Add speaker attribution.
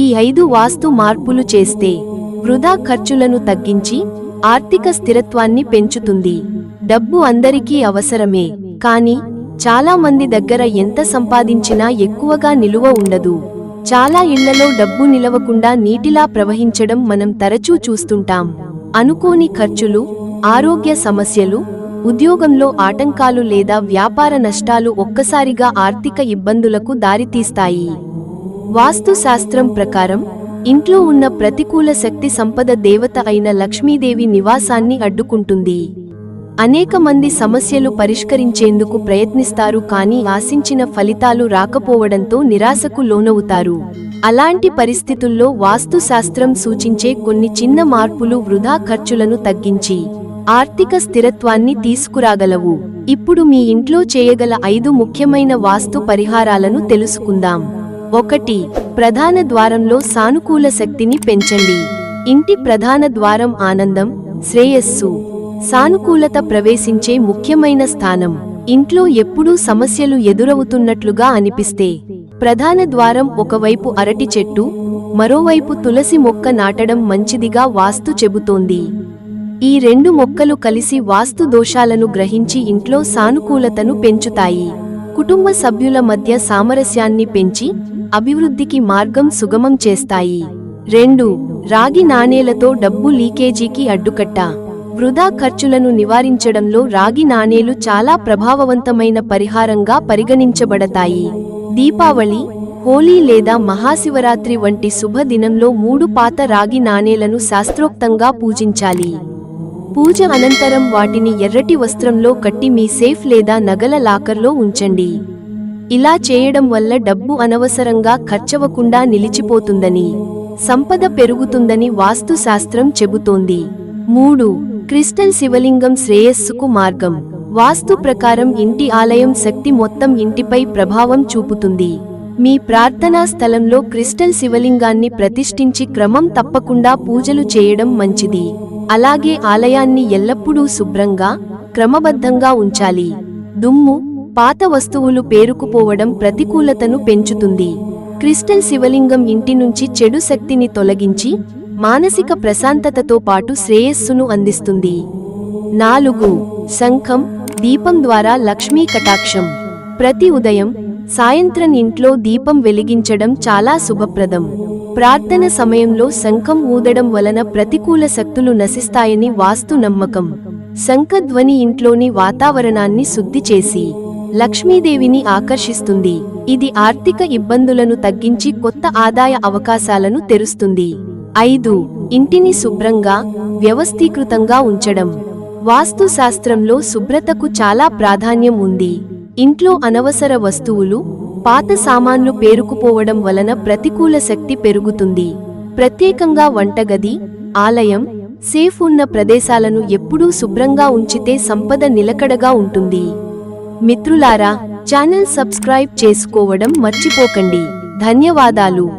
Speaker 1: ఈ ఐదు వాస్తు మార్పులు చేస్తే వృధా ఖర్చులను తగ్గించి ఆర్థిక స్థిరత్వాన్ని పెంచుతుంది. డబ్బు అందరికీ అవసరమే కానీ చాలా మంది దగ్గర ఎంత సంపాదించినా ఎక్కువగా నిలువ ఉండదు. చాలా ఇళ్ళలో డబ్బు నిలవకుండా నీటిలా ప్రవహించడం మనం తరచూ చూస్తుంటాం. అనుకోని ఖర్చులు ఆరోగ్య సమస్యలు ఉద్యోగంలో ఆటంకాలు లేదా వ్యాపార నష్టాలు ఒక్కసారిగా ఆర్థిక ఇబ్బందులకు దారితీస్తాయి. వాస్తుశాస్త్రం ప్రకారం ఇంట్లో ఉన్న ప్రతికూల శక్తి సంపద దేవత అయిన లక్ష్మీదేవి నివాసాన్ని అడ్డుకుంటుంది. అనేక మంది సమస్యలు పరిష్కరించేందుకు ప్రయత్నిస్తారు కానీ ఆశించిన ఫలితాలు రాకపోవడంతో నిరాశకు లోనవుతారు. అలాంటి పరిస్థితుల్లో వాస్తుశాస్త్రం సూచించే కొన్ని చిన్న మార్పులు వృధా ఖర్చులను తగ్గించి ఆర్థిక స్థిరత్వాన్ని తీసుకురాగలవు. ఇప్పుడు మీ ఇంట్లో చేయగల ఐదు ముఖ్యమైన వాస్తు పరిహారాలను తెలుసుకుందాం. ఒకటి ప్రధాన ద్వారంలో సానుకూల శక్తిని పెంచండి. ఇంటి ప్రధాన ద్వారం ఆనందం శ్రేయస్సు. సానుకూలత ప్రవేశించే ముఖ్యమైన స్థానం. ఇంట్లో ఎప్పుడూ సమస్యలు ఎదురవుతున్నట్లుగా అనిపిస్తే. ప్రధాన ద్వారం ఒకవైపు అరటి చెట్టు మరోవైపు తులసి మొక్క నాటడం మంచిదిగా వాస్తు చెబుతోంది. ఈ రెండు మొక్కలు కలిసి వాస్తు దోషాలను గ్రహించి ఇంట్లో సానుకూలతను పెంచుతాయి. కుటుంబ సభ్యుల మధ్య సామరస్యాన్ని పెంచి అభివృద్ధికి మార్గం సుగమం చేస్తాయి. రెండు రాగి నాణేలతో డబ్బు లీకేజీకి అడ్డుకట్ట. వృధా ఖర్చులను నివారించడంలో రాగి నాణేలు చాలా ప్రభావవంతమైన పరిహారంగా పరిగణించబడతాయి. దీపావళి హోలీ లేదా మహాశివరాత్రి వంటి శుభదినంలో మూడు పాత రాగి నాణేలను శాస్త్రోక్తంగా పూజించాలి. పూజ అనంతరం వాటిని ఎర్రటి వస్త్రంలో కట్టి మీ సేఫ్ లేదా నగల లాకర్లో ఉంచండి. ఇలా చేయడం వల్ల డబ్బు అనవసరంగా ఖర్చవకుండా నిలిచిపోతుందని సంపద పెరుగుతుందని వాస్తుశాస్త్రం చెబుతోంది. మూడు క్రిస్టల్ శివలింగం శ్రేయస్సుకు మార్గం. వాస్తు ప్రకారం ఇంటి ఆలయం శక్తి మొత్తం ఇంటిపై ప్రభావం చూపుతుంది. మీ ప్రార్థనా స్థలంలో క్రిస్టల్ శివలింగాన్ని ప్రతిష్ఠించి క్రమం తప్పకుండా పూజలు చేయడం మంచిది. అలాగే ఆలయాన్ని ఎల్లప్పుడూ శుభ్రంగా క్రమబద్ధంగా ఉంచాలి. దుమ్ము పాత వస్తువులు పేరుకుపోవడం ప్రతికూలతను పెంచుతుంది. క్రిస్టల్ శివలింగం ఇంటి నుంచి చెడు శక్తిని తొలగించి మానసిక ప్రశాంతతతో పాటు శ్రేయస్సును అందిస్తుంది. నాలుగు శంఖం దీపం ద్వారా లక్ష్మీ కటాక్షం. ప్రతి ఉదయం సాయంత్రం ఇంట్లో దీపం వెలిగించడం చాలా శుభప్రదం. ప్రార్థన సమయంలో శంఖం ఊదడం వలన ప్రతికూల శక్తులు నశిస్తాయని వాస్తు నమ్మకం. శంఖధ్వని ఇంట్లోని వాతావరణాన్ని శుద్ధి చేసి లక్ష్మీదేవిని ఆకర్షిస్తుంది. ఇది ఆర్థిక ఇబ్బందులను తగ్గించి కొత్త ఆదాయ అవకాశాలను తెరుస్తుంది. ఐదు ఇంటిని శుభ్రంగా వ్యవస్థీకృతంగా ఉంచడం. వాస్తుశాస్త్రంలో శుభ్రతకు చాలా ప్రాధాన్యం ఉంది. ఇంట్లో అనవసర వస్తువులు పాత సామాన్లు పేరుకుపోవడం వలన ప్రతికూల శక్తి పెరుగుతుంది. ప్రత్యేకంగా వంటగది ఆలయం సేఫ్ ఉన్న ప్రదేశాలను ఎప్పుడూ శుభ్రంగా ఉంచితే సంపద నిలకడగా ఉంటుంది. మిత్రులారా ఛానల్ సబ్స్క్రైబ్ చేసుకోవడం మర్చిపోకండి. ధన్యవాదాలు.